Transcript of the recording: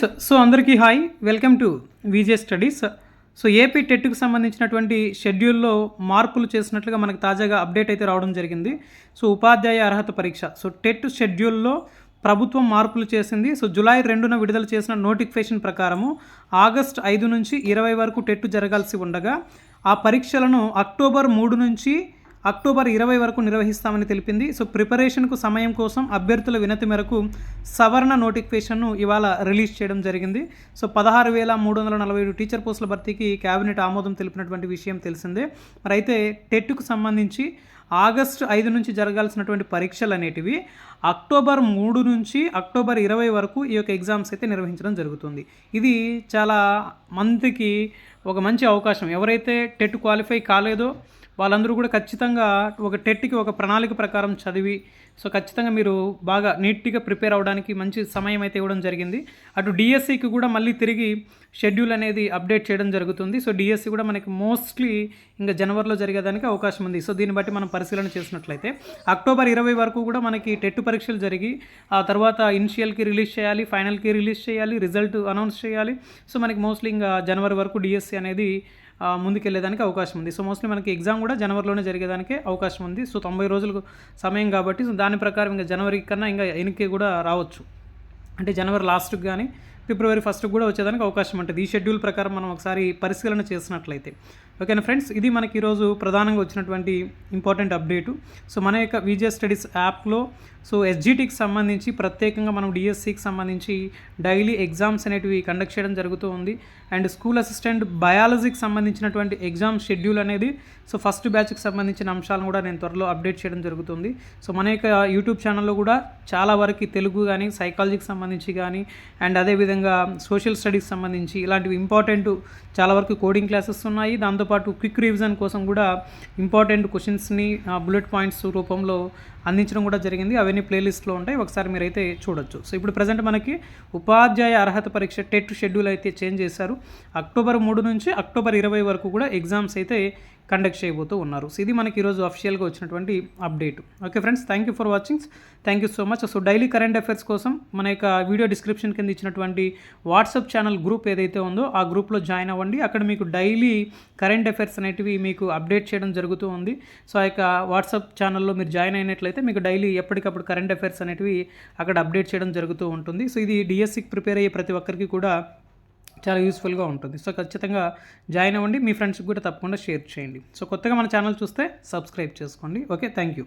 So అందరికీ hi. Welcome to VJ studies. So AP టెట్కు సంబంధించినటువంటి షెడ్యూల్లో మార్పులు చేసినట్లుగా మనకు తాజాగా అప్డేట్ అయితే రావడం జరిగింది. సో ఉపాధ్యాయ అర్హత పరీక్ష. సో టెట్ షెడ్యూల్లో ప్రభుత్వం మార్పులు చేసింది. సో జూలై రెండున విడుదల చేసిన నోటిఫికేషన్ ప్రకారము ఆగస్ట్ ఐదు నుంచి ఇరవై వరకు టెట్ జరగాల్సి ఉండగా ఆ పరీక్షలను అక్టోబర్ మూడు నుంచి అక్టోబర్ ఇరవై వరకు నిర్వహిస్తామని తెలిపింది. సో ప్రిపరేషన్కు సమయం కోసం అభ్యర్థుల వినతి మేరకు సవరణ నోటిఫికేషన్ను ఇవాళ రిలీజ్ చేయడం జరిగింది. సో పదహారు వేల మూడు వందల నలభై ఏడు టీచర్ పోస్టుల భర్తీకి కేబినెట్ ఆమోదం తెలిపినటువంటి విషయం తెలిసిందే. మరి అయితే టెట్కు సంబంధించి ఆగస్టు ఐదు నుంచి జరగాల్సినటువంటి పరీక్షలు అనేటివి అక్టోబర్ మూడు నుంచి అక్టోబర్ ఇరవై వరకు ఈ యొక్క ఎగ్జామ్స్ అయితే నిర్వహించడం జరుగుతుంది. ఇది చాలా మందికి ఒక మంచి అవకాశం. ఎవరైతే టెట్ క్వాలిఫై కాలేదో వాళ్ళందరూ కూడా ఖచ్చితంగా ఒక టెట్కి ఒక ప్రణాళిక ప్రకారం చదివి సో ఖచ్చితంగా మీరు బాగా నీట్గా ప్రిపేర్ అవ్వడానికి మంచి సమయం అయితే ఇవ్వడం జరిగింది. అటు డిఎస్సికి కూడా మళ్ళీ తిరిగి షెడ్యూల్ అనేది అప్డేట్ చేయడం జరుగుతుంది. సో డిఎస్సి కూడా మనకి మోస్ట్లీ ఇంకా జనవరిలో జరిగేదానికి అవకాశం ఉంది. సో దీన్ని బట్టి మనం పరిశీలన చేసినట్లయితే అక్టోబర్ ఇరవై వరకు కూడా మనకి టెట్ పరీక్షలు జరిగి ఆ తర్వాత ఇనిషియల్కి రిలీజ్ చేయాలి ఫైనల్కి రిలీజ్ చేయాలి రిజల్ట్ అనౌన్స్ చేయాలి. సో మనకి మోస్ట్లీ ఇంకా జనవరి వరకు డిఎస్సి అనేది ముందుకెళ్ళేదానికి అవకాశం ఉంది. సో మోస్ట్లీ మనకి ఎగ్జామ్ కూడా జనవరిలోనే జరిగేదానికి అవకాశం ఉంది. సో తొంభై రోజులకు సమయం కాబట్టి సో దాని ప్రకారం ఇంకా జనవరి కన్నా ఇంకా ఎనికి కూడా రావచ్చు. అంటే జనవరి లాస్ట్కి కానీ ఫిబ్రవరి ఫస్ట్ కూడా వచ్చేదానికి అవకాశం ఉంటుంది. ఈ షెడ్యూల్ ప్రకారం మనం ఒకసారి పరిశీలన చేసినట్లయితే. ఓకేనా ఫ్రెండ్స్ ఇది మనకి ఈరోజు ప్రధానంగా వచ్చినటువంటి ఇంపార్టెంట్ అప్డేటు సో మన యొక్క విజయ స్టడీస్ యాప్లో సో ఎస్జిటికి సంబంధించి ప్రత్యేకంగా మనం డిఎస్సికి సంబంధించి డైలీ ఎగ్జామ్స్ అనేటివి కండక్ట్ చేయడం జరుగుతూ ఉంది. అండ్ స్కూల్ అసిస్టెంట్ బయాలజీకి సంబంధించినటువంటి ఎగ్జామ్ షెడ్యూల్ అనేది సో ఫస్ట్ బ్యాచ్కి సంబంధించిన అంశాలను కూడా నేను త్వరలో అప్డేట్ చేయడం జరుగుతుంది. సో మన యొక్క యూట్యూబ్ ఛానల్లో కూడా చాలా వరకు తెలుగు కానీ సైకాలజీకి సంబంధించి కానీ అండ్ అదేవిధంగా సోషల్ స్టడీస్ సంబంధించి ఇలాంటివి ఇంపార్టెంట్ చాలా వరకు కోడింగ్ క్లాసెస్ ఉన్నాయి. దాంతోపాటు క్విక్ రివిజన్ కోసం కూడా ఇంపార్టెంట్ క్వశ్చన్స్ని బుల్లెట్ పాయింట్స్ రూపంలో అందించడం కూడా జరిగింది. అవన్నీ ప్లేలిస్ట్లో ఉంటాయి. ఒకసారి మీరైతే చూడొచ్చు. సో ఇప్పుడు ప్రజెంట్ మనకి ఉపాధ్యాయ అర్హత పరీక్ష టెట్ షెడ్యూల్ అయితే చేంజ్ చేశారు. అక్టోబర్ మూడు నుంచి అక్టోబర్ ఇరవై వరకు కూడా ఎగ్జామ్స్ అయితే కండక్ట్ చేయబోతూ ఉన్నారు. సో ఇది మనకి ఈరోజు అఫీషియల్గా వచ్చినటువంటి update okay friends thank you for watching thank you so much so daily current affairs కోసం మన యొక్క వీడియో డిస్క్రిప్షన్ కింద ఇచ్చినటువంటి వాట్సాప్ ఛానల్ గ్రూప్ ఏదైతే ఉందో ఆ గ్రూప్లో జాయిన్ అవ్వండి. అక్కడ మీకు డైలీ కరెంట్ అఫైర్స్ అనేటివి మీకు అప్డేట్ చేయడం జరుగుతూ ఉంది. సో ఆ యొక్క వాట్సాప్ ఛానల్లో మీరు జాయిన్ అయినట్లయితే మీకు డైలీ ఎప్పటికప్పుడు కరెంట్ అఫైర్స్ అనేటివి అక్కడ అప్డేట్ చేయడం జరుగుతూ ఉంటుంది. సో ఇది డిఎస్సికి ప్రిపేర్ అయ్యే ప్రతి ఒక్కరికి కూడా చాలా యూస్ఫుల్గా ఉంటుంది. సో ఖచ్చితంగా జాయిన్ అవ్వండి. మీ ఫ్రెండ్స్కి కూడా తప్పకుండా షేర్ చేయండి. సో కొత్తగా మన ఛానల్ చూస్తే సబ్స్క్రైబ్ చేసుకోండి. Okay thank you